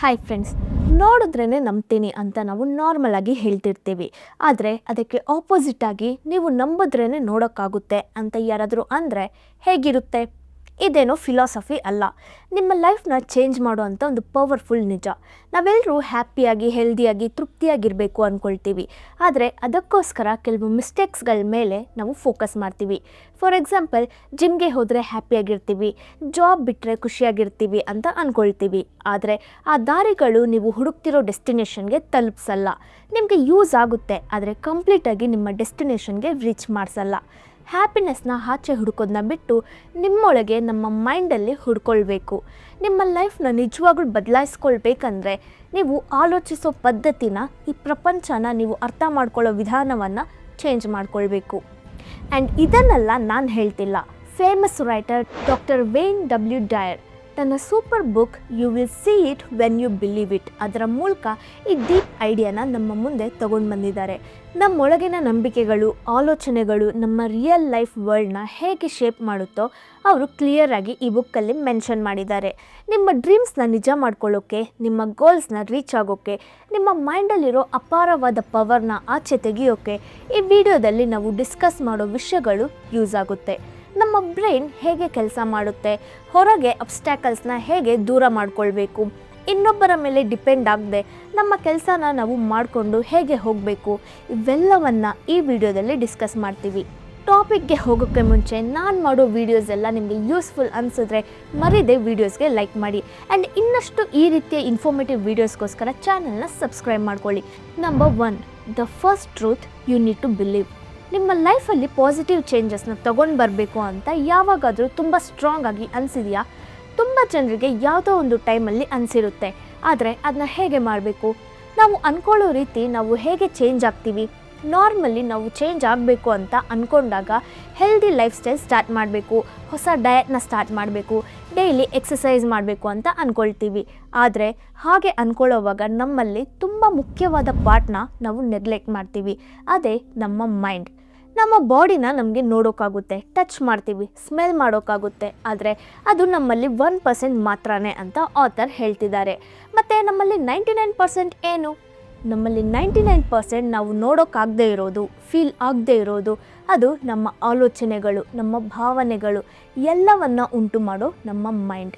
Hi friends ನೋಡಿದ್ರೇ ನಂಬ್ತೀನಿ ಅಂತ ನಾವು normal ಆಗಿ ಹೇಳ್ತಿರ್ತೀವಿ. ಆದರೆ ಅದಕ್ಕೆ ಆಪೋಸಿಟ್ ಆಗಿ ನೀವು ನಂಬಿದ್ರೇ ನೋಡೋಕ್ಕಾಗುತ್ತೆ ಅಂತ ಯಾರಾದರೂ ಅಂದರೆ ಹೇಗಿರುತ್ತೆ? ಇದೇನೋ ಫಿಲಾಸಫಿ ಅಲ್ಲ. ನಿಮ್ಮ ಲೈಫ್ನ ಚೇಂಜ್ ಮಾಡುವಂಥ ಒಂದು ಪವರ್ಫುಲ್ ನಿಜ. ನಾವೆಲ್ಲರೂ ಹ್ಯಾಪಿಯಾಗಿ ಹೆಲ್ದಿಯಾಗಿ ತೃಪ್ತಿಯಾಗಿರಬೇಕು ಅಂದ್ಕೊಳ್ತೀವಿ ಆದರೆ ಅದಕ್ಕೋಸ್ಕರ ಕೆಲವು ಮಿಸ್ಟೇಕ್ಸ್ಗಳ ಮೇಲೆ ನಾವು ಫೋಕಸ್ ಮಾಡ್ತೀವಿ. ಫಾರ್ ಎಕ್ಸಾಂಪಲ್ ಜಿಮ್ಗೆ ಹೋದರೆ ಹ್ಯಾಪಿಯಾಗಿರ್ತೀವಿ ಜಾಬ್ ಬಿಟ್ಟರೆ ಖುಷಿಯಾಗಿರ್ತೀವಿ ಅಂತ ಅಂದ್ಕೊಳ್ತೀವಿ ಆದರೆ ಆ ದಾರಿಗಳು ನೀವು ಹುಡುಕ್ತಿರೋ ಡೆಸ್ಟಿನೇಷನ್ಗೆ ತಲುಪಿಸಲ್ಲ. ನಿಮಗೆ ಯೂಸ್ ಆಗುತ್ತೆ, ಆದರೆ ಕಂಪ್ಲೀಟಾಗಿ ನಿಮ್ಮ ಡೆಸ್ಟಿನೇಷನ್ಗೆ ರೀಚ್ ಮಾಡಿಸಲ್ಲ. ಹ್ಯಾಪಿನೆಸ್ನ ಆಚೆ ಹುಡುಕೋದನ್ನ ಬಿಟ್ಟು ನಿಮ್ಮೊಳಗೆ ನಮ್ಮ ಮೈಂಡಲ್ಲಿ ಹುಡ್ಕೊಳ್ಬೇಕು. ನಿಮ್ಮ ಲೈಫ್ನ ನಿಜವಾಗ್ಲೂ ಬದಲಾಯಿಸ್ಕೊಳ್ಬೇಕಂದ್ರೆ ನೀವು ಆಲೋಚಿಸೋ ಪದ್ಧತಿನ ಈ ಪ್ರಪಂಚನ ನೀವು ಅರ್ಥ ಮಾಡ್ಕೊಳ್ಳೋ ವಿಧಾನವನ್ನು ಚೇಂಜ್ ಮಾಡ್ಕೊಳ್ಬೇಕು. ಆ್ಯಂಡ್ ಇದನ್ನೆಲ್ಲ ನಾನು ಹೇಳ್ತಿಲ್ಲ. Famous writer doctor Wayne W Dyer ತನ್ನ super book you will see it when you believe it ಅದರ ಮೂಲಕ ಈ ಡೀಪ್ ಐಡಿಯಾನ ನಮ್ಮ ಮುಂದೆ ತಗೊಂಡು ಬಂದಿದ್ದಾರೆ. ನಮ್ಮೊಳಗಿನ ನಂಬಿಕೆಗಳು, ಆಲೋಚನೆಗಳು, ನಮ್ಮ ರಿಯಲ್ ಲೈಫ್ ವರ್ಲ್ಡ್ನ ಹೇಗೆ ಶೇಪ್ ಮಾಡುತ್ತೋ ಅವರು ಕ್ಲಿಯರ್ ಆಗಿ ಈ ಬುಕ್ಕಲ್ಲಿ ಮೆನ್ಷನ್ ಮಾಡಿದ್ದಾರೆ. ನಿಮ್ಮ ಡ್ರೀಮ್ಸ್ನ ನಿಜ ಮಾಡ್ಕೊಳ್ಳೋಕ್ಕೆ ನಿಮ್ಮ ಗೋಲ್ಸ್ನ ರೀಚ್ ಆಗೋಕ್ಕೆ ನಿಮ್ಮ ಮೈಂಡಲ್ಲಿರೋ ಅಪಾರವಾದ ಪವರ್ನ ಆಚೆ ತೆಗೆಯೋಕ್ಕೆ ಈ ವಿಡಿಯೋದಲ್ಲಿ ನಾವು ಡಿಸ್ಕಸ್ ಮಾಡೋ ವಿಷಯಗಳು ಯೂಸ್ ಆಗುತ್ತೆ. ನಮ್ಮ ಬ್ರೈನ್ ಹೇಗೆ ಕೆಲಸ ಮಾಡುತ್ತೆ? ಹೊರಗೆ ಅಬ್ಸ್ಟ್ಯಾಕಲ್ಸ್ನ ಹೇಗೆ ದೂರ ಮಾಡಿಕೊಳ್ಬೇಕು? ಇನ್ನೊಬ್ಬರ ಮೇಲೆ ಡಿಪೆಂಡ್ ಆಗದೆ ನಮ್ಮ ಕೆಲಸನ ನಾವು ಮಾಡಿಕೊಂಡು ಹೇಗೆ ಹೋಗಬೇಕು? ಇವೆಲ್ಲವನ್ನು ಈ ವಿಡಿಯೋದಲ್ಲಿ ಡಿಸ್ಕಸ್ ಮಾಡ್ತೀವಿ. ಟಾಪಿಕ್ಗೆ ಹೋಗೋಕ್ಕೆ ಮುಂಚೆ ನಾನು ಮಾಡೋ ವೀಡಿಯೋಸ್ ಎಲ್ಲ ನಿಮಗೆ ಯೂಸ್ಫುಲ್ ಅನಿಸಿದ್ರೆ ಮರಿದೆ ವೀಡಿಯೋಸ್ಗೆ ಲೈಕ್ ಮಾಡಿ. ಆ್ಯಂಡ್ ಇನ್ನಷ್ಟು ಈ ರೀತಿಯ ಇನ್ಫಾರ್ಮೇಟಿವ್ ವೀಡಿಯೋಸ್ಗೋಸ್ಕರ ಚಾನಲ್ನ ಸಬ್ಸ್ಕ್ರೈಬ್ ಮಾಡ್ಕೊಳ್ಳಿ. Number one the first truth you need to believe ನಿಮ್ಮ ಲೈಫಲ್ಲಿ ಪಾಸಿಟಿವ್ ಚೇಂಜಸ್ನ ತೊಗೊಂಡು ಬರಬೇಕು ಅಂತ ಯಾವಾಗಾದರೂ ತುಂಬ ಸ್ಟ್ರಾಂಗ್ ಆಗಿ ಅನಿಸಿದೆಯಾ? ತುಂಬ ಜನರಿಗೆ ಯಾವುದೋ ಒಂದು ಟೈಮಲ್ಲಿ ಅನಿಸಿರುತ್ತೆ. ಆದರೆ ಅದನ್ನ ಹೇಗೆ ಮಾಡಬೇಕು? ನಾವು ಅಂದ್ಕೊಳ್ಳೋ ರೀತಿ ನಾವು ಹೇಗೆ ಚೇಂಜ್ ಆಗ್ತೀವಿ? ನಾರ್ಮಲಿ ನಾವು ಚೇಂಜ್ ಆಗಬೇಕು ಅಂತ ಅಂದ್ಕೊಂಡಾಗ ಹೆಲ್ದಿ ಲೈಫ್ ಸ್ಟೈಲ್ ಸ್ಟಾರ್ಟ್ ಮಾಡಬೇಕು. ಹೊಸ ಡಯಟ್ನ ಸ್ಟಾರ್ಟ್ ಮಾಡಬೇಕು. ಡೈಲಿ ಎಕ್ಸಸೈಸ್ ಮಾಡಬೇಕು ಅಂತ ಅಂದ್ಕೊಳ್ತೀವಿ ಆದರೆ ಹಾಗೆ ಅಂದ್ಕೊಳ್ಳೋವಾಗ ನಮ್ಮಲ್ಲಿ ತುಂಬ ಮುಖ್ಯವಾದ ಪಾರ್ಟ್ನ ನಾವು ನೆಗ್ಲೆಕ್ಟ್ ಮಾಡ್ತೀವಿ. ಅದೇ ನಮ್ಮ ಮೈಂಡ್ ನಮ್ಮ ಬಾಡಿನ ನಮಗೆ ನೋಡೋಕ್ಕಾಗುತ್ತೆ ಟಚ್ ಮಾಡ್ತೀವಿ ಸ್ಮೆಲ್ ಮಾಡೋಕ್ಕಾಗುತ್ತೆ ಆದರೆ ಅದು ನಮ್ಮಲ್ಲಿ ಒನ್ ಪರ್ಸೆಂಟ್ ಮಾತ್ರನೇ ಅಂತ ಆಥರ್ ಹೇಳ್ತಿದ್ದಾರೆ. ಮತ್ತು ನಮ್ಮಲ್ಲಿ ನೈಂಟಿ ನೈನ್ ಪರ್ಸೆಂಟ್ ಏನು? ನಮ್ಮಲ್ಲಿ ನೈಂಟಿ ನೈನ್ ಪರ್ಸೆಂಟ್ ನಾವು ನೋಡೋಕ್ಕಾಗದೇ ಇರೋದು ಫೀಲ್ ಆಗದೇ ಇರೋದು. ಅದು ನಮ್ಮ ಆಲೋಚನೆಗಳು, ನಮ್ಮ ಭಾವನೆಗಳು, ಎಲ್ಲವನ್ನು ಉಂಟು ಮಾಡೋ ನಮ್ಮ ಮೈಂಡ್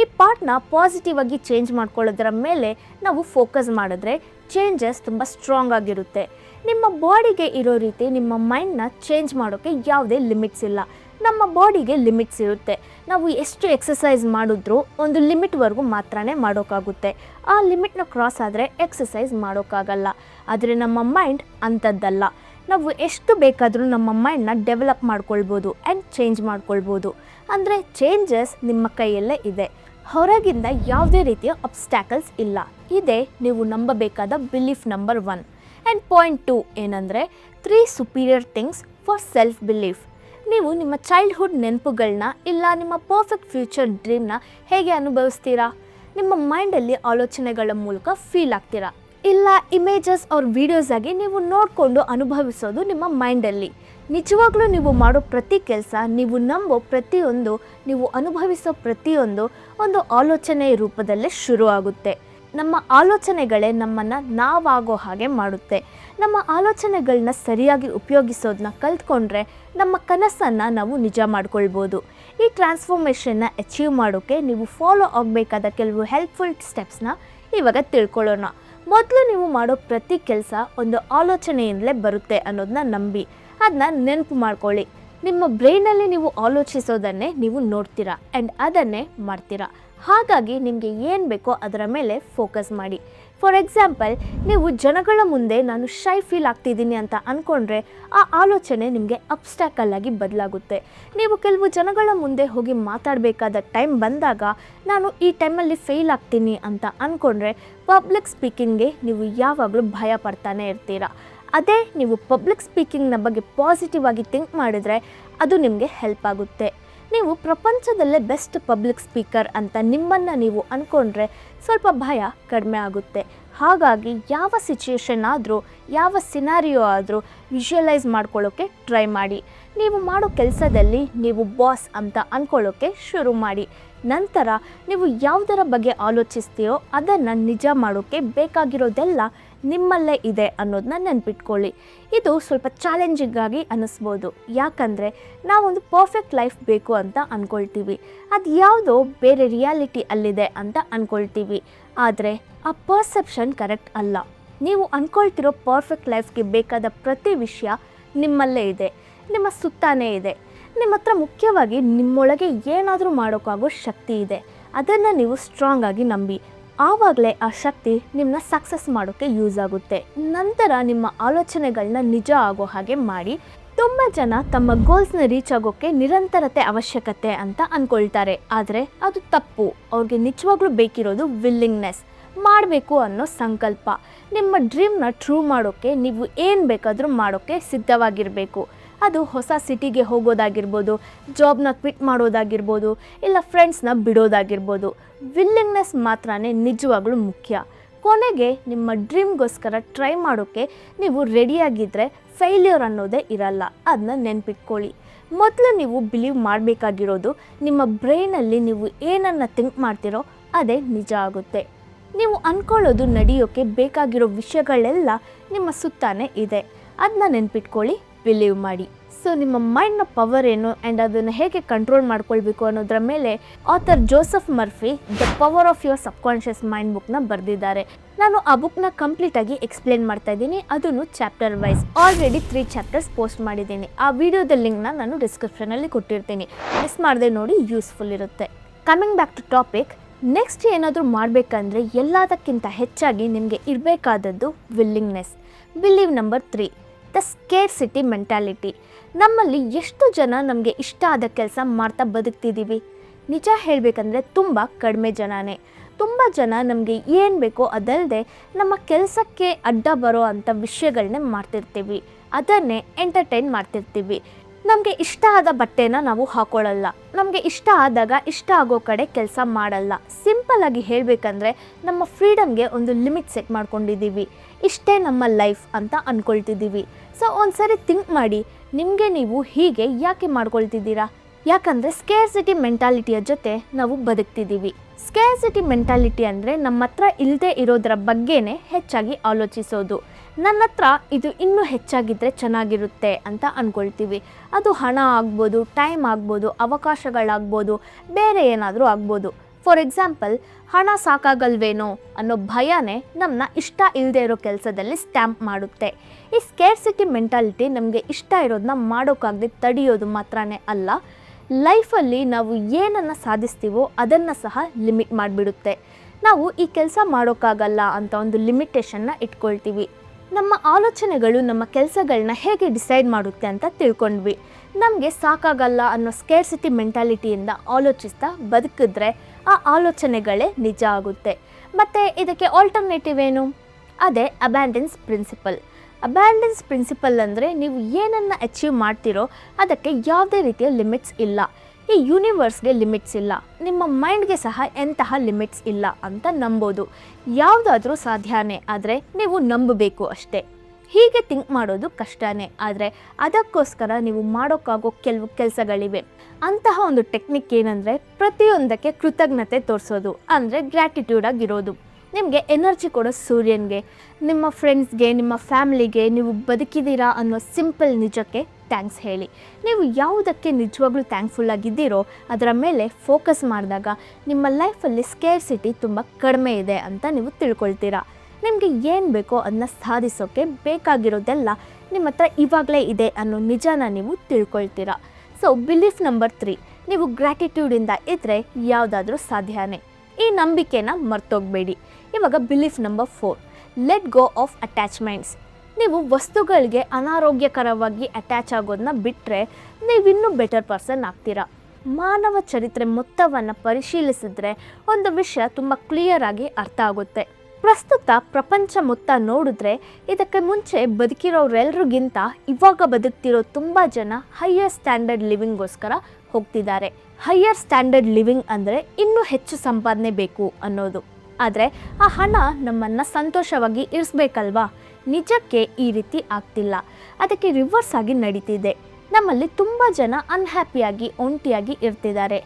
ಈ ಪಾರ್ಟ್ನ ಪಾಸಿಟಿವ್ ಆಗಿ ಚೇಂಜ್ ಮಾಡ್ಕೊಳ್ಳೋದರ ಮೇಲೆ ನಾವು ಫೋಕಸ್ ಮಾಡಿದ್ರೆ ಚೇಂಜಸ್ ತುಂಬ ಸ್ಟ್ರಾಂಗ್ ಆಗಿರುತ್ತೆ. ನಿಮ್ಮ ಬಾಡಿಗೆ ಇರೋ ರೀತಿ ನಿಮ್ಮ ಮೈಂಡ್ನ ಚೇಂಜ್ ಮಾಡೋಕ್ಕೆ ಯಾವುದೇ ಲಿಮಿಟ್ಸ್ ಇಲ್ಲ. ನಮ್ಮ ಬಾಡಿಗೆ ಲಿಮಿಟ್ಸ್ ಇರುತ್ತೆ. ನಾವು ಎಷ್ಟು ಎಕ್ಸಸೈಸ್ ಮಾಡಿದ್ರೂ ಒಂದು ಲಿಮಿಟ್ವರೆಗೂ ಮಾತ್ರನೇ ಮಾಡೋಕ್ಕಾಗುತ್ತೆ. ಆ ಲಿಮಿಟ್ನ ಕ್ರಾಸ್ ಆದರೆ ಎಕ್ಸಸೈಸ್ ಮಾಡೋಕ್ಕಾಗಲ್ಲ. ಆದರೆ ನಮ್ಮ ಮೈಂಡ್ ಅಂಥದ್ದಲ್ಲ. ನಾವು ಎಷ್ಟು ಬೇಕಾದರೂ ನಮ್ಮ ಮೈಂಡ್ನ ಡೆವಲಪ್ ಮಾಡ್ಕೊಳ್ಬೋದು ಆ್ಯಂಡ್ ಚೇಂಜ್ ಮಾಡ್ಕೊಳ್ಬೋದು. ಅಂದರೆ ಚೇಂಜಸ್ ನಿಮ್ಮ ಕೈಯಲ್ಲೇ ಇದೆ. ಹೊರಗಿಂದ ಯಾವುದೇ ರೀತಿಯ ಅಬ್ಸ್ಟ್ಯಾಕಲ್ಸ್ ಇಲ್ಲ. ಇದೇ ನೀವು ನಂಬಬೇಕಾದ belief number one and point two ಏನಂದರೆ three superior things for self belief ನೀವು ನಿಮ್ಮ ಚೈಲ್ಡ್ಹುಡ್ ನೆನಪುಗಳನ್ನ ಇಲ್ಲ ನಿಮ್ಮ ಪರ್ಫೆಕ್ಟ್ ಫ್ಯೂಚರ್ ಡ್ರೀಮ್ನ ಹೇಗೆ ಅನುಭವಿಸ್ತೀರಾ? ನಿಮ್ಮ ಮೈಂಡಲ್ಲಿ ಆಲೋಚನೆಗಳ ಮೂಲಕ ಫೀಲ್ ಆಗ್ತೀರಾ? ಇಲ್ಲ ಇಮೇಜಸ್ ಅವ್ರ ವೀಡಿಯೋಸ್ ಆಗಿ ನೀವು ನೋಡಿಕೊಂಡು ಅನುಭವಿಸೋದು ನಿಮ್ಮ ಮೈಂಡಲ್ಲಿ ನಿಜವಾಗ್ಲೂ ನೀವು ಮಾಡೋ ಪ್ರತಿ ಕೆಲಸ, ನೀವು ನಂಬೋ ಪ್ರತಿಯೊಂದು, ನೀವು ಅನುಭವಿಸೋ ಪ್ರತಿಯೊಂದು ಒಂದು ಆಲೋಚನೆ ರೂಪದಲ್ಲೇ ಶುರು ಆಗುತ್ತೆ ನಮ್ಮ ಆಲೋಚನೆಗಳೇ ನಮ್ಮನ್ನು ನಾವಾಗೋ ಹಾಗೆ ಮಾಡುತ್ತೆ. ನಮ್ಮ ಆಲೋಚನೆಗಳನ್ನ ಸರಿಯಾಗಿ ಉಪಯೋಗಿಸೋದನ್ನ ಕಲ್ತ್ಕೊಂಡ್ರೆ ನಮ್ಮ ಕನಸನ್ನು ನಾವು ನಿಜ ಮಾಡ್ಕೊಳ್ಬೋದು. ಈ ಟ್ರಾನ್ಸ್ಫಾರ್ಮೇಷನ್ನ ಅಚೀವ್ ಮಾಡೋಕ್ಕೆ ನೀವು ಫಾಲೋ ಆಗಬೇಕಾದ ಕೆಲವು ಹೆಲ್ಪ್ಫುಲ್ ಸ್ಟೆಪ್ಸ್ನ ಇವಾಗ ತಿಳ್ಕೊಳ್ಳೋಣ. ಮೊದಲು ನೀವು ಮಾಡೋ ಪ್ರತಿ ಕೆಲಸ ಒಂದು ಆಲೋಚನೆಯಿಂದಲೇ ಬರುತ್ತೆ ಅನ್ನೋದನ್ನ ನಂಬಿ. ಅದನ್ನ ನೆನಪು ಮಾಡ್ಕೊಳ್ಳಿ. ನಿಮ್ಮ ಬ್ರೈನಲ್ಲಿ ನೀವು ಆಲೋಚಿಸೋದನ್ನೇ ನೀವು ನೋಡ್ತೀರಾ ಆ್ಯಂಡ್ ಅದನ್ನೇ ಮಾಡ್ತೀರಾ. ಹಾಗಾಗಿ ನಿಮಗೆ ಏನು ಬೇಕೋ ಅದರ ಮೇಲೆ ಫೋಕಸ್ ಮಾಡಿ. ಫಾರ್ ಎಕ್ಸಾಂಪಲ್ ನೀವು ಜನಗಳ ಮುಂದೆ ನಾನು ಶೈ ಫೀಲ್ ಆಗ್ತಿದ್ದೀನಿ ಅಂತ ಅಂದ್ಕೊಂಡ್ರೆ ಆ ಆಲೋಚನೆ ನಿಮಗೆ ಅಬ್ಸ್ಟ್ಯಾಕಲ್ ಆಗಿ ಬದಲಾಗುತ್ತೆ. ನೀವು ಕೆಲವು ಜನಗಳ ಮುಂದೆ ಹೋಗಿ ಮಾತಾಡಬೇಕಾದ ಟೈಮ್ ಬಂದಾಗ ನಾನು ಈ ಟೈಮಲ್ಲಿ ಫೇಲ್ ಆಗ್ತೀನಿ ಅಂತ ಅಂದ್ಕೊಂಡ್ರೆ ಪಬ್ಲಿಕ್ ಸ್ಪೀಕಿಂಗ್ಗೆ ನೀವು ಯಾವಾಗಲೂ ಭಯ ಪಡ್ತಾನೆ ಇರ್ತೀರಾ. ಅದೇ ನೀವು ಪಬ್ಲಿಕ್ ಸ್ಪೀಕಿಂಗ್ನ ಬಗ್ಗೆ ಪಾಸಿಟಿವ್ ಆಗಿ ಥಿಂಕ್ ಮಾಡಿದ್ರೆ ಅದು ನಿಮಗೆ ಹೆಲ್ಪ್ ಆಗುತ್ತೆ. ನೀವು ಪ್ರಪಂಚದಲ್ಲೇ ಬೆಸ್ಟ್ ಪಬ್ಲಿಕ್ ಸ್ಪೀಕರ್ ಅಂತ ನಿಮ್ಮನ್ನು ನೀವು ಅಂದ್ಕೊಂಡ್ರೆ ಸ್ವಲ್ಪ ಭಯ ಕಡಿಮೆ ಆಗುತ್ತೆ. ಹಾಗಾಗಿ ಯಾವ ಸಿಚುಯೇಷನ್ ಆದರೂ, ಯಾವ ಸಿನಾರಿಯೋ ಆದರೂ ವಿಷುವಲೈಸ್ ಮಾಡ್ಕೊಳ್ಳೋಕ್ಕೆ ಟ್ರೈ ಮಾಡಿ. ನೀವು ಮಾಡೋ ಕೆಲಸದಲ್ಲಿ ನೀವು ಬಾಸ್ ಅಂತ ಅಂದ್ಕೊಳ್ಳೋಕ್ಕೆ ಶುರು ಮಾಡಿ. ನಂತರ ನೀವು ಯಾವುದರ ಬಗ್ಗೆ ಆಲೋಚಿಸ್ತೀಯೋ ಅದನ್ನು ನಿಜ ಮಾಡೋಕ್ಕೆ ಬೇಕಾಗಿರೋದೆಲ್ಲ ನಿಮ್ಮಲ್ಲೇ ಇದೆ ಅನ್ನೋದನ್ನ ನೆನ್ಪಿಟ್ಕೊಳ್ಳಿ. ಇದು ಸ್ವಲ್ಪ ಚಾಲೆಂಜಿಂಗ್ ಆಗಿ ಅನ್ನಿಸ್ಬೋದು. ಯಾಕಂದರೆ ನಾವೊಂದು ಪರ್ಫೆಕ್ಟ್ ಲೈಫ್ ಬೇಕು ಅಂತ ಅಂದ್ಕೊಳ್ತೀವಿ ಅದು ಯಾವುದೋ ಬೇರೆ ರಿಯಾಲಿಟಿ ಅಲ್ಲಿದೆ ಅಂತ ಅಂದ್ಕೊಳ್ತೀವಿ ಆದರೆ ಆ ಪರ್ಸೆಪ್ಷನ್ ಕರೆಕ್ಟ್ ಅಲ್ಲ. ನೀವು ಅಂದ್ಕೊಳ್ತಿರೋ ಪರ್ಫೆಕ್ಟ್ ಲೈಫ್ಗೆ ಬೇಕಾದ ಪ್ರತಿ ವಿಷಯ ನಿಮ್ಮಲ್ಲೇ ಇದೆ. ನಿಮ್ಮ ಸುತ್ತಾನೇ ಇದೆ. ನಿಮ್ಮ ಹತ್ರ ಮುಖ್ಯವಾಗಿ ನಿಮ್ಮೊಳಗೆ ಏನಾದರೂ ಮಾಡೋಕ್ಕಾಗೋ ಶಕ್ತಿ ಇದೆ. ಅದನ್ನು ನೀವು ಸ್ಟ್ರಾಂಗ್ ಆಗಿ ನಂಬಿ. ಆವಾಗಲೇ ಆ ಶಕ್ತಿ ನಿಮ್ಮನ್ನ ಸಕ್ಸಸ್ ಮಾಡೋಕ್ಕೆ ಯೂಸ್ ಆಗುತ್ತೆ. ನಂತರ ನಿಮ್ಮ ಆಲೋಚನೆಗಳನ್ನ ನಿಜ ಆಗೋ ಹಾಗೆ ಮಾಡಿ, ತುಂಬ ಜನ ತಮ್ಮ ಗೋಲ್ಸ್ನ ರೀಚ್ ಆಗೋಕ್ಕೆ ನಿರಂತರತೆ ಅವಶ್ಯಕತೆ ಅಂತ ಅಂದ್ಕೊಳ್ತಾರೆ ಆದರೆ ಅದು ತಪ್ಪು. ಅವ್ರಿಗೆ ನಿಜವಾಗ್ಲೂ ಬೇಕಿರೋದು ವಿಲ್ಲಿಂಗ್ನೆಸ್ ಮಾಡಬೇಕು ಅನ್ನೋ ಸಂಕಲ್ಪ. ನಿಮ್ಮ ಡ್ರೀಮ್ನ ಟ್ರೂ ಮಾಡೋಕ್ಕೆ ನೀವು ಏನು ಬೇಕಾದರೂ ಮಾಡೋಕ್ಕೆ ಸಿದ್ಧವಾಗಿರಬೇಕು. ಅದು ಹೊಸ ಸಿಟಿಗೆ ಹೋಗೋದಾಗಿರ್ಬೋದು ಜಾಬ್ನ ಕ್ವಿಟ್ ಮಾಡೋದಾಗಿರ್ಬೋದು, ಇಲ್ಲ ಫ್ರೆಂಡ್ಸ್ನ ಬಿಡೋದಾಗಿರ್ಬೋದು ವಿಲ್ಲಿಂಗ್ನೆಸ್ ಮಾತ್ರ ನಿಜವಾಗ್ಲೂ ಮುಖ್ಯ. ಕೊನೆಗೆ ನಿಮ್ಮ ಡ್ರೀಮ್ಗೋಸ್ಕರ ಟ್ರೈ ಮಾಡೋಕ್ಕೆ ನೀವು ರೆಡಿಯಾಗಿದ್ದರೆ ಫೇಲ್ಯೂರ್ ಅನ್ನೋದೇ ಇರಲ್ಲ ಅದನ್ನ ನೆನ್ಪಿಟ್ಕೊಳ್ಳಿ. ಮೊದಲು ನೀವು ಬಿಲೀವ್ ಮಾಡಬೇಕಾಗಿರೋದು ನಿಮ್ಮ ಬ್ರೈನಲ್ಲಿ ನೀವು ಏನನ್ನು ಥಿಂಕ್ ಮಾಡ್ತಿರೋ ಅದೇ ನಿಜ ಆಗುತ್ತೆ. ನೀವು ಅಂದ್ಕೊಳ್ಳೋದು ನಡೆಯೋಕ್ಕೆ ಬೇಕಾಗಿರೋ ವಿಷಯಗಳೆಲ್ಲ ನಿಮ್ಮ ಸುತ್ತಾನೆ ಇದೆ. ಅದನ್ನ ನೆನ್ಪಿಟ್ಕೊಳ್ಳಿ. ಬಿಲೀವ್ ಮಾಡಿ. ಸೊ ನಿಮ್ಮ ಮೈಂಡ್ನ ಪವರ್ ಏನು ಆ್ಯಂಡ್ ಅದನ್ನು ಹೇಗೆ ಕಂಟ್ರೋಲ್ ಮಾಡ್ಕೊಳ್ಬೇಕು ಅನ್ನೋದ್ರ ಮೇಲೆ author Joseph Murphy the power of your subconscious mind ಬುಕ್ನ ಬರೆದಿದ್ದಾರೆ. ನಾನು ಆ ಬುಕ್ನ ಕಂಪ್ಲೀಟಾಗಿ ಎಕ್ಸ್ಪ್ಲೇನ್ ಮಾಡ್ತಾ ಇದ್ದೀನಿ. ಅದನ್ನು chapter wise already three chapters post ಮಾಡಿದ್ದೀನಿ. ಆ ವಿಡಿಯೋದ ಲಿಂಕ್ನ ನಾನು ಡಿಸ್ಕ್ರಿಪ್ಷನಲ್ಲಿ ಕೊಟ್ಟಿರ್ತೀನಿ. ಮಿಸ್ ಮಾಡದೆ ನೋಡಿ ಯೂಸ್ಫುಲ್ ಇರುತ್ತೆ. Coming back to topic next ಏನಾದರೂ ಮಾಡಬೇಕಂದ್ರೆ ಎಲ್ಲದಕ್ಕಿಂತ ಹೆಚ್ಚಾಗಿ ನಿಮಗೆ ಇರಬೇಕಾದದ್ದು willingness believe number three the scarcity mentality ನಮ್ಮಲ್ಲಿ ಎಷ್ಟು ಜನ ನಮಗೆ ಇಷ್ಟ ಆದ ಕೆಲಸ ಮಾಡ್ತಾ ಬದುಕ್ತಿದ್ದೀವಿ ನಿಜ ಹೇಳಬೇಕಂದ್ರೆ ತುಂಬ ಕಡಿಮೆ ಜನನೇ. ತುಂಬ ಜನ ನಮಗೆ ಏನು ಬೇಕೋ ಅದಲ್ಲದೆ ನಮ್ಮ ಕೆಲಸಕ್ಕೆ ಅಡ್ಡ ಬರೋ ಅಂಥ ವಿಷಯಗಳನ್ನೇ ಮಾಡ್ತಿರ್ತೀವಿ. ಅದನ್ನೇ ಎಂಟರ್ಟೈನ್ ಮಾಡ್ತಿರ್ತೀವಿ. ನಮಗೆ ಇಷ್ಟ ಆದ ಬಟ್ಟೆನ ನಾವು ಹಾಕೊಳ್ಳಲ್ಲ. ನಮಗೆ ಇಷ್ಟ ಆದಾಗ ಇಷ್ಟ ಆಗೋ ಕಡೆ ಕೆಲಸ ಮಾಡಲ್ಲ. ಸಿಂಪಲ್ ಆಗಿ ಹೇಳಬೇಕಂದ್ರೆ ನಮ್ಮ ಫ್ರೀಡಮ್ಗೆ ಒಂದು ಲಿಮಿಟ್ ಸೆಟ್ ಮಾಡ್ಕೊಂಡಿದ್ದೀವಿ. ಇಷ್ಟೇ ನಮ್ಮ ಲೈಫ್ ಅಂತ ಅಂದ್ಕೊಳ್ತಿದ್ದೀವಿ ಸೊ ಒಂದ್ಸರಿ ಥಿಂಕ್ ಮಾಡಿ, ನಿಮಗೆ ನೀವು ಹೀಗೆ ಯಾಕೆ ಮಾಡ್ಕೊಳ್ತಿದ್ದೀರಾ? ಯಾಕಂದರೆ ಸ್ಕೇರ್ಸಿಟಿ ಮೆಂಟಾಲಿಟಿಯ ಜೊತೆ ನಾವು ಬದುಕ್ತಿದ್ದೀವಿ. ಸ್ಕೇರ್ಸಿಟಿ ಮೆಂಟಾಲಿಟಿ ಅಂದರೆ ನಮ್ಮ ಹತ್ರ ಇಲ್ಲದೆ ಇರೋದರ ಬಗ್ಗೆನೇ ಹೆಚ್ಚಾಗಿ ಆಲೋಚಿಸೋದು. ನನ್ನ ಹತ್ರ ಇದು ಇನ್ನೂ ಹೆಚ್ಚಾಗಿದ್ದರೆ ಚೆನ್ನಾಗಿರುತ್ತೆ ಅಂತ ಅಂದ್ಕೊಳ್ತೀವಿ ಅದು ಹಣ ಆಗ್ಬೋದು ಟೈಮ್ ಆಗ್ಬೋದು, ಅವಕಾಶಗಳಾಗ್ಬೋದು, ಬೇರೆ ಏನಾದರೂ ಆಗ್ಬೋದು. ಫಾರ್ ಎಕ್ಸಾಂಪಲ್ ಹಣ ಸಾಕಾಗಲ್ವೇನೋ ಅನ್ನೋ ಭಯನೇ ನಮ್ಮನ್ನ ಇಷ್ಟ ಇಲ್ಲದೆ ಇರೋ ಕೆಲಸದಲ್ಲಿ ಸ್ಟ್ಯಾಂಪ್ ಮಾಡುತ್ತೆ. ಈ ಸ್ಕೇರ್ಸಿಟಿ ಮೆಂಟಾಲಿಟಿ ನಮಗೆ ಇಷ್ಟ ಇರೋದನ್ನ ಮಾಡೋಕ್ಕಾಗದೆ ತಡೆಯೋದು ಮಾತ್ರನೇ ಅಲ್ಲ ಲೈಫಲ್ಲಿ ನಾವು ಏನನ್ನು ಸಾಧಿಸ್ತೀವೋ ಅದನ್ನು ಸಹ ಲಿಮಿಟ್ ಮಾಡಿಬಿಡುತ್ತೆ. ನಾವು ಈ ಕೆಲಸ ಮಾಡೋಕ್ಕಾಗಲ್ಲ ಅಂತ ಒಂದು ಲಿಮಿಟೇಷನ್ನ ಇಟ್ಕೊಳ್ತೀವಿ. ನಮ್ಮ ಆಲೋಚನೆಗಳು, ನಮ್ಮ ಕೆಲಸಗಳನ್ನ ಹೇಗೆ ಡಿಸೈಡ್ ಮಾಡುತ್ತೆ ಅಂತ ತಿಳ್ಕೊಂಡ್ವಿ. ನಮಗೆ ಸಾಕಾಗಲ್ಲ ಅನ್ನೋ ಸ್ಕೇರ್ಸಿಟಿ ಮೆಂಟಾಲಿಟಿಯಿಂದ ಆಲೋಚಿಸ್ತಾ ಬದುಕಿದ್ರೆ ಆ ಆಲೋಚನೆಗಳೇ ನಿಜ ಆಗುತ್ತೆ. ಮತ್ತು ಇದಕ್ಕೆ ಆಲ್ಟರ್ನೇಟಿವ್ ಏನು? ಅದೇ ಅಬ್ಯಾಂಡೆನ್ಸ್ ಪ್ರಿನ್ಸಿಪಲ್ ಅಬ್ಯಾಂಡೆನ್ಸ್ ಪ್ರಿನ್ಸಿಪಲ್ ಅಂದರೆ ನೀವು ಏನನ್ನು ಅಚೀವ್ ಮಾಡ್ತೀರೋ ಅದಕ್ಕೆ ಯಾವುದೇ ರೀತಿಯ ಲಿಮಿಟ್ಸ್ ಇಲ್ಲ. ಈ ಯೂನಿವರ್ಸ್ಗೆ ಲಿಮಿಟ್ಸ್ ಇಲ್ಲ. ನಿಮ್ಮ ಮೈಂಡ್ಗೆ ಸಹ ಎಂತಹ ಲಿಮಿಟ್ಸ್ ಇಲ್ಲ ಅಂತ ನಂಬೋದು. ಯಾವುದಾದ್ರೂ ಸಾಧ್ಯನೇ, ಆದರೆ ನೀವು ನಂಬಬೇಕು ಅಷ್ಟೇ. ಹೀಗೆ ಥಿಂಕ್ ಮಾಡೋದು ಕಷ್ಟನೇ, ಆದರೆ ಅದಕ್ಕೋಸ್ಕರ ನೀವು ಮಾಡೋಕ್ಕಾಗೋ ಕೆಲವು ಕೆಲಸಗಳಿವೆ. ಅಂತಹ ಒಂದು ಟೆಕ್ನಿಕ್ ಏನಂದರೆ ಪ್ರತಿಯೊಂದಕ್ಕೆ ಕೃತಜ್ಞತೆ ತೋರಿಸೋದು, ಅಂದರೆ ಗ್ರ್ಯಾಟಿಟ್ಯೂಡ್ ಆಗಿರೋದು. ನಿಮಗೆ ಎನರ್ಜಿ ಕೊಡೋ ಸೂರ್ಯನಿಗೆ. ನಿಮ್ಮ ಫ್ರೆಂಡ್ಸ್ಗೆ ನಿಮ್ಮ ಫ್ಯಾಮಿಲಿಗೆ ನೀವು ಬದುಕಿದ್ದೀರಾ ಅನ್ನೋ ಸಿಂಪಲ್ ನಿಜಕ್ಕೆ ಥ್ಯಾಂಕ್ಸ್ ಹೇಳಿ. ನೀವು ಯಾವುದಕ್ಕೆ ನಿಜವಾಗ್ಲೂ ಥ್ಯಾಂಕ್ಫುಲ್ ಆಗಿದ್ದೀರೋ ಅದರ ಮೇಲೆ ಫೋಕಸ್ ಮಾಡಿದಾಗ ನಿಮ್ಮ ಲೈಫಲ್ಲಿ ಸ್ಕೇರ್ಸಿಟಿ ತುಂಬ ಕಡಿಮೆ ಇದೆ ಅಂತ ನೀವು ತಿಳ್ಕೊಳ್ತೀರಾ. ನಿಮಗೆ ಏನು ಬೇಕೋ ಅದನ್ನ ಸಾಧಿಸೋಕ್ಕೆ ಬೇಕಾಗಿರೋದೆಲ್ಲ ನಿಮ್ಮ ಹತ್ರ ಇವಾಗಲೇ ಇದೆ ಅನ್ನೋ ನಿಜಾನ ನೀವು ತಿಳ್ಕೊಳ್ತೀರಾ. ಸೊ ಬಿಲೀಫ್ ನಂಬರ್ ತ್ರೀ ನೀವು ಗ್ರ್ಯಾಟಿಟ್ಯೂಡಿಂದ ಇದ್ದರೆ ಯಾವುದಾದ್ರೂ ಸಾಧ್ಯನೇ. ಈ ನಂಬಿಕೆನ ಮರ್ತೋಗಬೇಡಿ. ಇವಾಗ belief number four let go of attachments ನೀವು ವಸ್ತುಗಳಿಗೆ ಅನಾರೋಗ್ಯಕರವಾಗಿ ಅಟ್ಯಾಚ್ ಆಗೋದನ್ನ ಬಿಟ್ಟರೆ ನೀವಿನ್ನೂ ಬೆಟರ್ ಪರ್ಸನ್ ಆಗ್ತೀರಾ. ಮಾನವ ಚರಿತ್ರೆ ಮೊತ್ತವನ್ನು ಪರಿಶೀಲಿಸಿದ್ರೆ ಒಂದು ವಿಷಯ ತುಂಬ ಕ್ಲಿಯರ್ ಆಗಿ ಅರ್ಥ ಆಗುತ್ತೆ. ಪ್ರಸ್ತುತ ಪ್ರಪಂಚ ಮೊತ್ತ ನೋಡಿದ್ರೆ ಇದಕ್ಕೆ ಮುಂಚೆ ಬದುಕಿರೋರೆಲ್ರಿಗಿಂತ ಇವಾಗ ಬದುಕ್ತಿರೋ ತುಂಬ ಜನ ಹೈಯರ್ ಸ್ಟ್ಯಾಂಡರ್ಡ್ ಲಿವಿಂಗ್ಗೋಸ್ಕರ ಹೋಗ್ತಿದ್ದಾರೆ. ಹೈಯರ್ ಸ್ಟ್ಯಾಂಡರ್ಡ್ ಲಿವಿಂಗ್ ಅಂದರೆ ಇನ್ನೂ ಹೆಚ್ಚು ಸಂಪಾದನೆ ಬೇಕು ಅನ್ನೋದು. ಆದರೆ ಆ ಹಣ ನಮ್ಮನ್ನು ಸಂತೋಷವಾಗಿ ಇರಿಸ್ಬೇಕಲ್ವಾ? ನಿಜಕ್ಕೆ ಈ ರೀತಿ ಆಗ್ತಿಲ್ಲ. ಅದಕ್ಕೆ ರಿವರ್ಸ್ ಆಗಿ ನಡೀತಿದೆ. ನಮ್ಮಲ್ಲಿ ತುಂಬ ಜನ ಅನ್ಹ್ಯಾಪಿಯಾಗಿ ಒಂಟಿಯಾಗಿ ಇರ್ತಿದ್ದಾರೆ.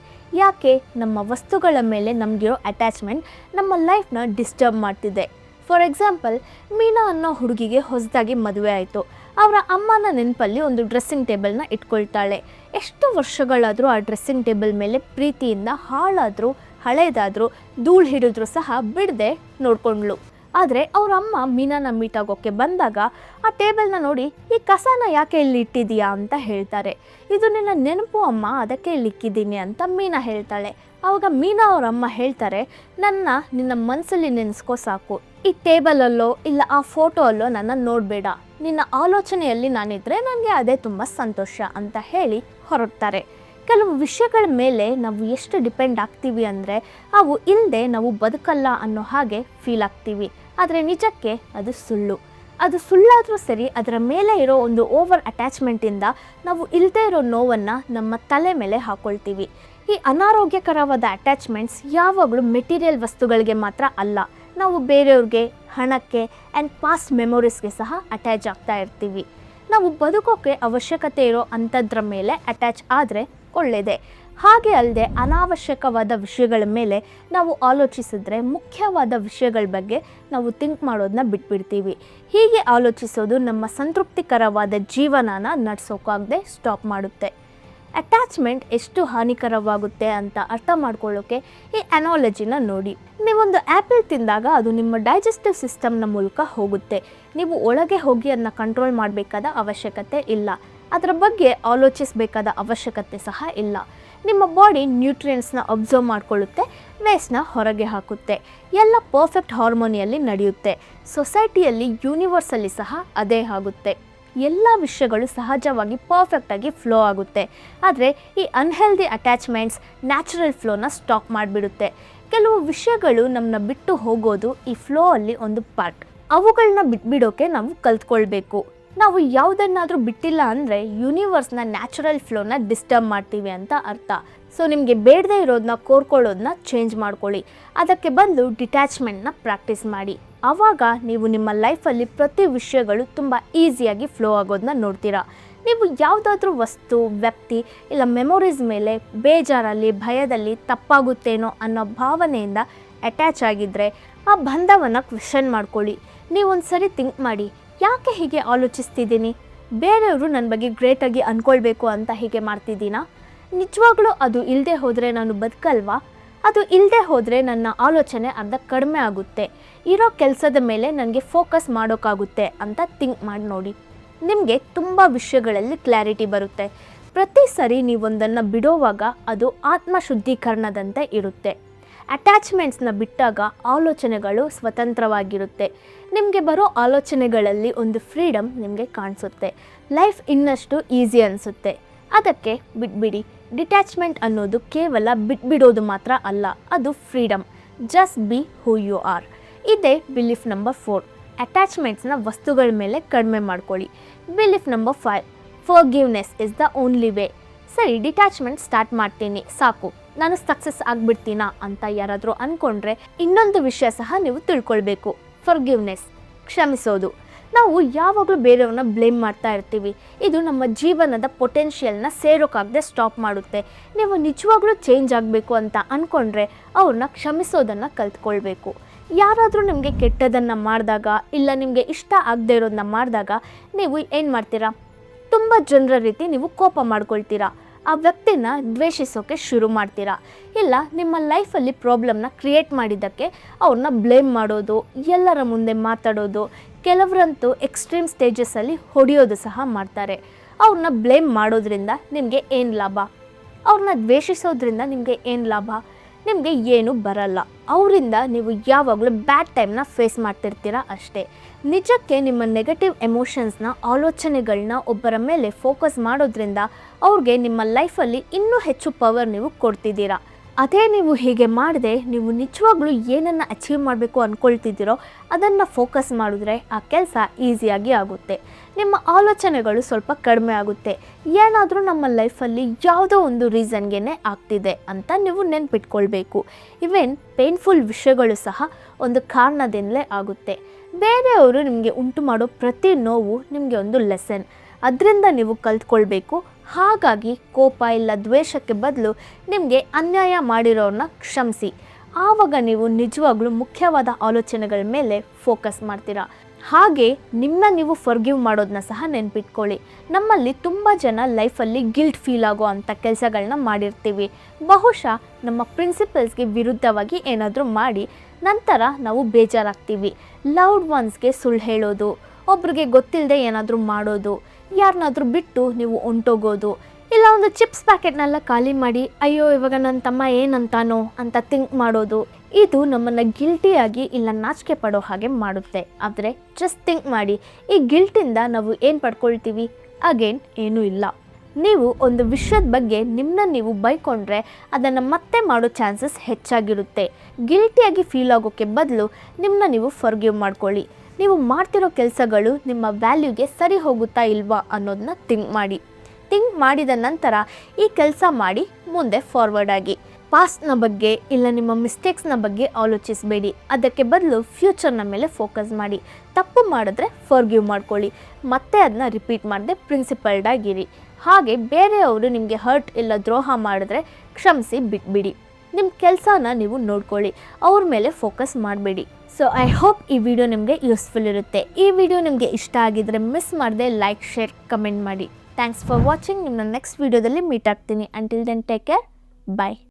ಯಾಕೆ? ನಮ್ಮ ವಸ್ತುಗಳ ಮೇಲೆ ನಮಗಿರೋ ಅಟ್ಯಾಚ್ಮೆಂಟ್ ನಮ್ಮ ಲೈಫ್ನ ಡಿಸ್ಟರ್ಬ್ ಮಾಡ್ತಿದೆ. ಫಾರ್ ಎಕ್ಸಾಂಪಲ್ ಮೀನಾ ಅನ್ನೋ ಹುಡುಗಿಗೆ ಹೊಸದಾಗಿ ಮದುವೆ ಆಯಿತು. ಅವರ ಅಮ್ಮನ ನೆನಪಲ್ಲಿ ಒಂದು ಡ್ರೆಸ್ಸಿಂಗ್ ಟೇಬಲ್ನ ಇಟ್ಕೊಳ್ತಾಳೆ. ಎಷ್ಟು ವರ್ಷಗಳಾದರೂ ಆ ಡ್ರೆಸ್ಸಿಂಗ್ ಟೇಬಲ್ ಮೇಲೆ ಪ್ರೀತಿಯಿಂದ ಹಾಳಾದರೂ, ಹಳೇದಾದರೂ, ಧೂಳು ಹಿಡಿದ್ರು ಸಹ ಬಿಡದೆ ನೋಡ್ಕೊಂಡ್ಳು. ಆದರೆ ಅವ್ರ ಅಮ್ಮ ಮೀನಾನ ಮೀಟ್ ಆಗೋಕ್ಕೆ ಬಂದಾಗ ಆ ಟೇಬಲ್ನ ನೋಡಿ, ಈ ಕಸನ ಯಾಕೆ ಇಲ್ಲಿ ಇಟ್ಟಿದೀಯಾ ಅಂತ ಹೇಳ್ತಾರೆ. ಇದು ನಿನ್ನ ನೆನಪು ಅಮ್ಮ, ಅದಕ್ಕೆ ಇಲ್ಲಿ ಇಕ್ಕಿದ್ದೀನಿ ಅಂತ ಮೀನಾ ಹೇಳ್ತಾಳೆ. ಆವಾಗ ಮೀನಾ ಅವ್ರ ಅಮ್ಮ ಹೇಳ್ತಾರೆ, ನನ್ನ, ನಿನ್ನ ಮನಸ್ಸಲ್ಲಿ ನೆನೆಸ್ಕೋ ಸಾಕು. ಈ ಟೇಬಲಲ್ಲೋ ಇಲ್ಲ ಆ ಫೋಟೋ ಅಲ್ಲೋ ನನ್ನ ನೋಡಬೇಡ. ನಿನ್ನ ಆಲೋಚನೆಯಲ್ಲಿ ನಾನಿದ್ದರೆ ನನಗೆ ಅದೇ ತುಂಬ ಸಂತೋಷ ಅಂತ ಹೇಳಿ ಹೊರಡ್ತಾರೆ. ಕೆಲವು ವಿಷಯಗಳ ಮೇಲೆ ನಾವು ಎಷ್ಟು ಡಿಪೆಂಡ್ ಆಗ್ತೀವಿ ಅಂದರೆ ಅವು ಇಲ್ಲದೆ ನಾವು ಬದುಕಲ್ಲ ಅನ್ನೋ ಹಾಗೆ ಫೀಲ್ ಆಗ್ತೀವಿ. ಆದರೆ ನಿಜಕ್ಕೆ ಅದು ಸುಳ್ಳು. ಅದು ಸುಳ್ಳಾದರೂ ಸರಿ ಅದರ ಮೇಲೆ ಇರೋ ಒಂದು ಓವರ್ ಅಟ್ಯಾಚ್ಮೆಂಟಿಂದ ನಾವು ಇಲ್ಲದೆ ಇರೋ ನೋವನ್ನು ನಮ್ಮ ತಲೆ ಮೇಲೆ ಹಾಕ್ಕೊಳ್ತೀವಿ ಈ ಅನಾರೋಗ್ಯಕರವಾದ ಅಟ್ಯಾಚ್ಮೆಂಟ್ಸ್ ಯಾವಾಗಲೂ ಮೆಟೀರಿಯಲ್ ವಸ್ತುಗಳಿಗೆ ಮಾತ್ರ ಅಲ್ಲ. ನಾವು ಬೇರೆಯವ್ರಿಗೆ ಹಣಕ್ಕೆ ಆ್ಯಂಡ್ ಪಾಸ್ಟ್ ಮೆಮೊರೀಸ್ಗೆ ಸಹ ಅಟ್ಯಾಚ್ ಆಗ್ತಾ ಇರ್ತೀವಿ. ನಾವು ಬದುಕೋಕ್ಕೆ ಅವಶ್ಯಕತೆ ಇರೋ ಅಂಥದ್ರ ಮೇಲೆ ಅಟ್ಯಾಚ್ ಆದರೆ ಒಳ್ಳೆಯದೇ ಹಾಗೆ ಅಲ್ಲದೆ ಅನಾವಶ್ಯಕವಾದ ವಿಷಯಗಳ ಮೇಲೆ ನಾವು ಆಲೋಚಿಸಿದ್ರೆ ಮುಖ್ಯವಾದ ವಿಷಯಗಳ ಬಗ್ಗೆ ನಾವು ಥಿಂಕ್ ಮಾಡೋದನ್ನ ಬಿಟ್ಬಿಡ್ತೀವಿ. ಹೀಗೆ ಆಲೋಚಿಸೋದು ನಮ್ಮ ಸಂತೃಪ್ತಿಕರವಾದ ಜೀವನನ ನಡೆಸೋಕ್ಕಾಗದೆ ಸ್ಟಾಪ್ ಮಾಡುತ್ತೆ. ಅಟ್ಯಾಚ್ಮೆಂಟ್ ಎಷ್ಟು ಹಾನಿಕರವಾಗುತ್ತೆ ಅಂತ ಅರ್ಥ ಮಾಡ್ಕೊಳ್ಳೋಕೆ ಈ ಅನಾಲಜಿನ ನೋಡಿ. ನೀವೊಂದು ಆ್ಯಪಲ್ ತಿಂದಾಗ ಅದು ನಿಮ್ಮ ಡೈಜೆಸ್ಟಿವ್ ಸಿಸ್ಟಮ್ನ ಮೂಲಕ ಹೋಗುತ್ತೆ. ನೀವು ಒಳಗೆ ಹೋಗಿ ಅದನ್ನ ಕಂಟ್ರೋಲ್ ಮಾಡಬೇಕಾದ ಅವಶ್ಯಕತೆ ಇಲ್ಲ. ಅದರ ಬಗ್ಗೆ ಆಲೋಚಿಸಬೇಕಾದ ಅವಶ್ಯಕತೆ ಸಹ ಇಲ್ಲ. ನಿಮ್ಮ ಬಾಡಿ ನ್ಯೂಟ್ರಿಯೆಂಟ್ಸ್ನ ಅಬ್ಸರ್ವ್ ಮಾಡಿಕೊಳ್ಳುತ್ತೆ ವೇಸ್ಟ್ನ ಹೊರಗೆ ಹಾಕುತ್ತೆ. ಎಲ್ಲ ಪರ್ಫೆಕ್ಟ್ ಹಾರ್ಮೋನಿಯಲ್ಲಿ ನಡೆಯುತ್ತೆ. ಸೊಸೈಟಿಯಲ್ಲಿ ಯೂನಿವರ್ಸಲ್ಲಿ ಸಹ ಅದೇ ಆಗುತ್ತೆ. ಎಲ್ಲ ವಿಷಯಗಳು ಸಹಜವಾಗಿ ಪರ್ಫೆಕ್ಟಾಗಿ ಫ್ಲೋ ಆಗುತ್ತೆ. ಆದರೆ ಈ ಅನ್ಹೆಲ್ದಿ ಅಟ್ಯಾಚ್ಮೆಂಟ್ಸ್ ನ್ಯಾಚುರಲ್ ಫ್ಲೋನ ಸ್ಟಾಪ್ ಮಾಡಿಬಿಡುತ್ತೆ. ಕೆಲವು ವಿಷಯಗಳು ನಮ್ಮನ್ನ ಬಿಟ್ಟು ಹೋಗೋದು ಈ ಫ್ಲೋ ಅಲ್ಲಿ ಒಂದು ಪಾರ್ಟ್ ಅವುಗಳನ್ನ ಬಿಟ್ಬಿಡೋಕೆ ನಾವು ಕಲ್ತ್ಕೊಳ್ಬೇಕು. ನಾವು ಯಾವುದನ್ನಾದರೂ ಬಿಟ್ಟಿಲ್ಲ ಅಂದರೆ ಯೂನಿವರ್ಸ್ನ ನ್ಯಾಚುರಲ್ ಫ್ಲೋನ ಡಿಸ್ಟರ್ಬ್ ಮಾಡ್ತೀವಿ ಅಂತ ಅರ್ಥ. ಸೊ ನಿಮಗೆ ಬೇಡದೇ ಇರೋದನ್ನ ಕೋರ್ಕೊಳ್ಳೋದನ್ನ ಚೇಂಜ್ ಮಾಡ್ಕೊಳ್ಳಿ. ಅದಕ್ಕೆ ಬಂದು ಡಿಟ್ಯಾಚ್ಮೆಂಟ್ನ ಪ್ರಾಕ್ಟೀಸ್ ಮಾಡಿ. ಆವಾಗ ನೀವು ನಿಮ್ಮ ಲೈಫಲ್ಲಿ ಪ್ರತಿ ವಿಷಯಗಳು ತುಂಬ ಈಸಿಯಾಗಿ ಫ್ಲೋ ಆಗೋದನ್ನ ನೋಡ್ತೀರಾ. ನೀವು ಯಾವುದಾದ್ರೂ ವಸ್ತು, ವ್ಯಕ್ತಿ ಇಲ್ಲ ಮೆಮೊರೀಸ್ ಮೇಲೆ ಬೇಜಾರಲ್ಲಿ, ಭಯದಲ್ಲಿ ತಪ್ಪಾಗುತ್ತೇನೋ ಅನ್ನೋ ಭಾವನೆಯಿಂದ ಅಟ್ಯಾಚ್ ಆಗಿದ್ದರೆ ಆ ಬಂಧವನ್ನು ಕ್ವೆಶನ್ ಮಾಡ್ಕೊಳ್ಳಿ. ನೀವೊಂದು ಸರಿ ಥಿಂಕ್ ಮಾಡಿ, ಯಾಕೆ ಹೀಗೆ ಆಲೋಚಿಸ್ತಿದ್ದೀನಿ? ಬೇರೆಯವರು ನನ್ನ ಬಗ್ಗೆ ಗ್ರೇಟಾಗಿ ಅಂದ್ಕೊಳ್ಬೇಕು ಅಂತ ಹೀಗೆ ಮಾಡ್ತಿದ್ದೀನಾ? ನಿಜವಾಗ್ಲೂ ಅದು ಇಲ್ಲದೆ ಹೋದರೆ ನಾನು ಬದುಕಲ್ವಾ? ಅದು ಇಲ್ಲದೆ ಹೋದರೆ ನನ್ನ ಆಲೋಚನೆ ಅರ್ಧ ಕಡಿಮೆ ಆಗುತ್ತೆ. ಇರೋ ಕೆಲಸದ ಮೇಲೆ ನನಗೆ ಫೋಕಸ್ ಮಾಡೋಕ್ಕಾಗುತ್ತೆ ಅಂತ ಥಿಂಕ್ ಮಾಡಿ ನೋಡಿ. ನಿಮಗೆ ತುಂಬ ವಿಷಯಗಳಲ್ಲಿ ಕ್ಲಾರಿಟಿ ಬರುತ್ತೆ. ಪ್ರತಿ ಸರಿ ನೀವೊಂದನ್ನು ಬಿಡೋವಾಗ ಅದು ಆತ್ಮ ಶುದ್ಧೀಕರಣದಂತೆ ಇರುತ್ತೆ. ಅಟ್ಯಾಚ್ಮೆಂಟ್ಸ್ನ ಬಿಟ್ಟಾಗ ಆಲೋಚನೆಗಳು ಸ್ವತಂತ್ರವಾಗಿರುತ್ತೆ. ನಿಮಗೆ ಬರೋ ಆಲೋಚನೆಗಳಲ್ಲಿ ಒಂದು ಫ್ರೀಡಮ್ ನಿಮಗೆ ಕಾಣಿಸುತ್ತೆ. ಲೈಫ್ ಇನ್ನಷ್ಟು ಈಸಿ ಅನಿಸುತ್ತೆ. ಅದಕ್ಕೆ ಬಿಟ್ಬಿಡಿ. ಡಿಟ್ಯಾಚ್ಮೆಂಟ್ ಅನ್ನೋದು ಕೇವಲ ಬಿಟ್ಬಿಡೋದು ಮಾತ್ರ ಅಲ್ಲ, ಅದು freedom just be who you are. ಇದೇ ಬಿಲೀಫ್ ನಂಬರ್ ಫೋರ್. ಅಟ್ಯಾಚ್ಮೆಂಟ್ಸ್ನ ವಸ್ತುಗಳ ಮೇಲೆ ಕಡಿಮೆ ಮಾಡ್ಕೊಳ್ಳಿ. Belief number five. Forgiveness is the only way ಸರಿ ಡಿಟ್ಯಾಚ್ಮೆಂಟ್ ಸ್ಟಾರ್ಟ್ ಮಾಡ್ತೀನಿ. ಸಾಕು. ನಾನು ಸಕ್ಸಸ್ ಆಗಿಬಿಡ್ತೀನಾ ಅಂತ ಯಾರಾದರೂ ಅಂದ್ಕೊಂಡ್ರೆ ಇನ್ನೊಂದು ವಿಷಯ ಸಹ ನೀವು ತಿಳ್ಕೊಳ್ಬೇಕು. ಫರ್ಗಿವ್ನೆಸ್ ಕ್ಷಮಿಸೋದು. ನಾವು ಯಾವಾಗಲೂ ಬೇರೆಯವ್ರನ್ನ ಬ್ಲೇಮ್ ಮಾಡ್ತಾ ಇರ್ತೀವಿ. ಇದು ನಮ್ಮ ಜೀವನದ ಪೊಟೆನ್ಷಿಯಲ್ನ ಸೇರೋಕ್ಕಾಗದೆ ಸ್ಟಾಪ್ ಮಾಡುತ್ತೆ. ನೀವು ನಿಜವಾಗ್ಲೂ ಚೇಂಜ್ ಆಗಬೇಕು ಅಂತ ಅಂದ್ಕೊಂಡ್ರೆ ಅವ್ರನ್ನ ಕ್ಷಮಿಸೋದನ್ನು ಕಲ್ತ್ಕೊಳ್ಬೇಕು. ಯಾರಾದರೂ ನಿಮಗೆ ಕೆಟ್ಟದನ್ನು ಮಾಡಿದಾಗ ಇಲ್ಲ ನಿಮಗೆ ಇಷ್ಟ ಆಗದೆ ಇರೋದನ್ನ ಮಾಡಿದಾಗ ನೀವು ಏನು ಮಾಡ್ತೀರಾ? ತುಂಬ ಜನರ ರೀತಿ ನೀವು ಕೋಪ ಮಾಡ್ಕೊಳ್ತೀರಾ. ಆ ವ್ಯಕ್ತಿನ ದ್ವೇಷಿಸೋಕೆ ಶುರು ಮಾಡ್ತೀರಾ. ಇಲ್ಲ, ನಿಮ್ಮ ಲೈಫಲ್ಲಿ ಪ್ರಾಬ್ಲಮ್ನ ಕ್ರಿಯೇಟ್ ಮಾಡಿದ್ದಕ್ಕೆ ಅವ್ರನ್ನ ಬ್ಲೇಮ್ ಮಾಡೋದು, ಎಲ್ಲರ ಮುಂದೆ ಮಾತಾಡೋದು, ಕೆಲವರಂತೂ ಎಕ್ಸ್ಟ್ರೀಮ್ ಸ್ಟೇಜಸ್ಸಲ್ಲಿ ಹೊಡೆಯೋದು ಸಹ ಮಾಡ್ತಾರೆ. ಅವ್ರನ್ನ ಬ್ಲೇಮ್ ಮಾಡೋದ್ರಿಂದ ನಿಮಗೆ ಏನು ಲಾಭ? ಅವ್ರನ್ನ ದ್ವೇಷಿಸೋದ್ರಿಂದ ನಿಮಗೆ ಏನು ಲಾಭ? ನಿಮಗೆ ಏನು ಬರಲ್ಲ. ಅವರಿಂದ ನೀವು ಯಾವಾಗಲೂ ಬ್ಯಾಡ್ ಟೈಮ್ನ ಫೇಸ್ ಮಾಡ್ತಿರ್ತೀರ ಅಷ್ಟೇ. ನಿಜಕ್ಕೆ ನಿಮ್ಮ ನೆಗೆಟಿವ್ ಎಮೋಷನ್ಸ್ನ ಆಲೋಚನೆಗಳನ್ನ ಒಬ್ಬರ ಮೇಲೆ ಫೋಕಸ್ ಮಾಡೋದ್ರಿಂದ ಅವ್ರಿಗೆ ನಿಮ್ಮ ಲೈಫಲ್ಲಿ ಇನ್ನೂ ಹೆಚ್ಚು ಪವರ್ ನೀವು ಕೊಡ್ತಿದ್ದೀರಾ. ಅದೇ ನೀವು ಹೀಗೆ ಮಾಡದೆ ನೀವು ನಿಜವಾಗ್ಲೂ ಏನನ್ನು ಅಚೀವ್ ಮಾಡಬೇಕು ಅಂದ್ಕೊಳ್ತಿದ್ದೀರೋ ಅದನ್ನು ಫೋಕಸ್ ಮಾಡಿದ್ರೆ ಆ ಕೆಲಸ ಈಸಿಯಾಗಿ ಆಗುತ್ತೆ. ನಿಮ್ಮ ಆಲೋಚನೆಗಳು ಸ್ವಲ್ಪ ಕಡಿಮೆ ಆಗುತ್ತೆ. ಏನಾದರೂ ನಮ್ಮ ಲೈಫಲ್ಲಿ ಯಾವುದೋ ಒಂದು ರೀಸನ್ಗೇ ಆಗ್ತಿದೆ ಅಂತ ನೀವು ನೆನ್ಪಿಟ್ಕೊಳ್ಬೇಕು. ಇವೆನ್ ಪೇನ್ಫುಲ್ ವಿಷಯಗಳು ಸಹ ಒಂದು ಕಾರಣದಿಂದಲೇ ಆಗುತ್ತೆ. ಬೇರೆಯವರು ನಿಮಗೆ ಉಂಟು ಮಾಡೋ ಪ್ರತಿ ನೋವು ನಿಮಗೆ ಒಂದು ಲೆಸನ್ ಅದರಿಂದ ನೀವು ಕಲ್ತ್ಕೊಳ್ಬೇಕು. ಹಾಗಾಗಿ ಕೋಪ ಇಲ್ಲ, ದ್ವೇಷಕ್ಕೆ ಬದಲು ನಿಮಗೆ ಅನ್ಯಾಯ ಮಾಡಿರೋರನ್ನ ಕ್ಷಮಿಸಿ. ಆವಾಗ ನೀವು ನಿಜವಾಗ್ಲೂ ಮುಖ್ಯವಾದ ಆಲೋಚನೆಗಳ ಮೇಲೆ ಫೋಕಸ್ ಮಾಡ್ತೀರಾ. ಹಾಗೆ ನಿಮ್ಮ ನೀವು ಫರ್ಗಿವ್ ಮಾಡೋದನ್ನ ಸಹ ನೆನ್ಪಿಟ್ಕೊಳ್ಳಿ. ನಮ್ಮಲ್ಲಿ ತುಂಬ ಜನ ಲೈಫಲ್ಲಿ ಗಿಲ್ಟ್ ಫೀಲ್ ಆಗೋ ಅಂಥ ಕೆಲಸಗಳನ್ನ ಮಾಡಿರ್ತೀವಿ. ಬಹುಶಃ ನಮ್ಮ ಪ್ರಿನ್ಸಿಪಲ್ಸ್ಗೆ ವಿರುದ್ಧವಾಗಿ ಏನಾದರೂ ಮಾಡಿ, ನಂತರ ನಾವು ಬೇಜಾರಾಗ್ತೀವಿ. ಲೌಡ್ ಒನ್ಸ್ಗೆ ಸುಳ್ಳು ಹೇಳೋದು, ಒಬ್ರಿಗೆ ಗೊತ್ತಿಲ್ಲದೆ ಏನಾದರೂ ಮಾಡೋದು ಯಾರನ್ನಾದರೂ ಬಿಟ್ಟು ನೀವು ಹೊಂಟೋಗೋದು, ಇಲ್ಲ ಒಂದು ಚಿಪ್ಸ್ ಪ್ಯಾಕೆಟ್ನೆಲ್ಲ ಖಾಲಿ ಮಾಡಿ, ಅಯ್ಯೋ, ಇವಾಗ ನನ್ನ ತಮ್ಮ ಏನಂತಾನೋ ಅಂತ ಥಿಂಕ್ ಮಾಡೋದು ಇದು ನಮ್ಮನ್ನು ಗಿಲ್ಟಿಯಾಗಿ ಇಲ್ಲ ನಾಚಿಕೆ ಪಡೋ ಹಾಗೆ ಮಾಡುತ್ತೆ. ಆದರೆ ಜಸ್ಟ್ ಥಿಂಕ್ ಮಾಡಿ, ಈ ಗಿಲ್ಟಿಂದ ನಾವು ಏನು ಪಡ್ಕೊಳ್ತೀವಿ? ಅಗೇನ್ ಏನೂ ಇಲ್ಲ. ನೀವು ಒಂದು ವಿಷಯದ ಬಗ್ಗೆ ನಿಮ್ಮನ್ನ ನೀವು ಬೈಕೊಂಡ್ರೆ ಅದನ್ನು ಮತ್ತೆ ಮಾಡೋ ಚಾನ್ಸಸ್ ಹೆಚ್ಚಾಗಿರುತ್ತೆ. ಗಿಲ್ಟಿಯಾಗಿ ಫೀಲ್ ಆಗೋಕ್ಕೆ ಬದಲು ನಿಮ್ಮನ್ನ ನೀವು ಫರ್ಗ್ಯೂ ಮಾಡ್ಕೊಳ್ಳಿ. ನೀವು ಮಾಡ್ತಿರೋ ಕೆಲಸಗಳು ನಿಮ್ಮ ವ್ಯಾಲ್ಯೂಗೆ ಸರಿ ಹೋಗುತ್ತಾ ಇಲ್ವಾ ಅನ್ನೋದನ್ನ ಥಿಂಕ್ ಮಾಡಿ. ಥಿಂಕ್ ಮಾಡಿದ ನಂತರ ಈ ಕೆಲಸ ಮಾಡಿ ಮುಂದೆ ಫಾರ್ವರ್ಡ್ ಆಗಿ. ಪಾಸ್ಟ್ನ ಬಗ್ಗೆ ಇಲ್ಲ ನಿಮ್ಮ ಮಿಸ್ಟೇಕ್ಸ್ನ ಬಗ್ಗೆ ಆಲೋಚಿಸಬೇಡಿ. ಅದಕ್ಕೆ ಬದಲು ಫ್ಯೂಚರ್ನ ಮೇಲೆ ಫೋಕಸ್ ಮಾಡಿ. ತಪ್ಪು ಮಾಡಿದ್ರೆ ಫರ್ಗಿವ್ ಮಾಡ್ಕೊಳ್ಳಿ. ಮತ್ತೆ ಅದನ್ನ ರಿಪೀಟ್ ಮಾಡದೆ ಪ್ರಿನ್ಸಿಪಲ್ಡ್ ಆಗಿರಿ. ಹಾಗೆ ಬೇರೆಯವರು ನಿಮಗೆ ಹರ್ಟ್ ಇಲ್ಲ ದ್ರೋಹ ಮಾಡಿದ್ರೆ ಕ್ಷಮಿಸಿ ಬಿಟ್ಬಿಡಿ. ನಿಮ್ಮ ಕೆಲಸನ ನೀವು ನೋಡ್ಕೊಳ್ಳಿ. ಅವ್ರ ಮೇಲೆ ಫೋಕಸ್ ಮಾಡಬೇಡಿ. ಸೊ ಐ ಹೋಪ್ ಈ ವಿಡಿಯೋ ನಿಮಗೆ ಯೂಸ್ಫುಲ್ ಇರುತ್ತೆ. ಈ ವಿಡಿಯೋ ನಿಮಗೆ ಇಷ್ಟ ಆಗಿದ್ರೆ ಮಿಸ್ ಮಾಡದೆ ಲೈಕ್ ಶೇರ್ ಕಮೆಂಟ್ ಮಾಡಿ. ಥ್ಯಾಂಕ್ಸ್ ಫಾರ್ ವಾಚಿಂಗ್ ನಿಮ್ಮನ್ನ ನೆಕ್ಸ್ಟ್ ವಿಡಿಯೋದಲ್ಲಿ ಮೀಟ್ ಆಗ್ತೀನಿ. Until then take care bye